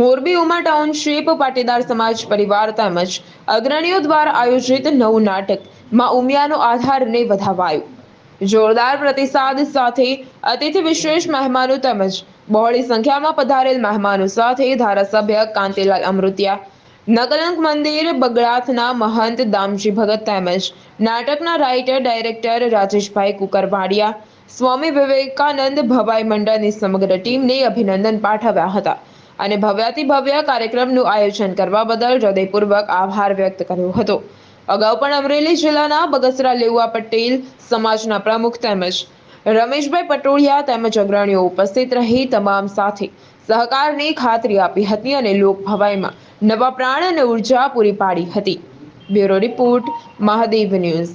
Morbi Uma township, Patidar સમાજ પરિવાર તેમજ અગ્રણીઓ દ્વારા આયોજિત નવું નાટકમાં ઉમિયાનો આધારને વધાવાયું. જોરદાર પ્રતિસાદ સાથે અતિથિ વિશેષ મહેમાનો તેમજ બહોળી સંખ્યામાં પધારેલ મહેમાનો સાથે ધારાસભ્ય કાંતિલાલ અમૃતિયા નકલંક મંદિર, બગડાથના મહંત દામજી ભગત તેમજ નાટકના રાઇટર ડાયરેક્ટર રાજેશભાઈ કુકરવાડિયા, સ્વામી વિવેકાનંદ ભવાઈ મંડળની સમગ્ર ટીમને અભિનંદન પાઠવ્યા હતા. અને ભવ્યાતિ ભવ્ય કાર્યક્રમનું આયોજન કરવા બદલ હૃદયપૂર્વક આભાર વ્યક્ત કર્યો હતો. અગાઉ પણ અમરેલી જિલ્લાના બગસરા લેઉવા પટેલ સમાજના પ્રમુખ તેમજ રમેશભાઈ પટોળિયા તેમજ અગ્રણીઓ ઉપસ્થિત રહી તમામ સાથે સહકારની ખાતરી આપી હતી અને લોક ભવાઈમાં નવા પ્રાણ અને ઊર્જા પૂરી પાડી હતી. Bureau report, Mahadev news.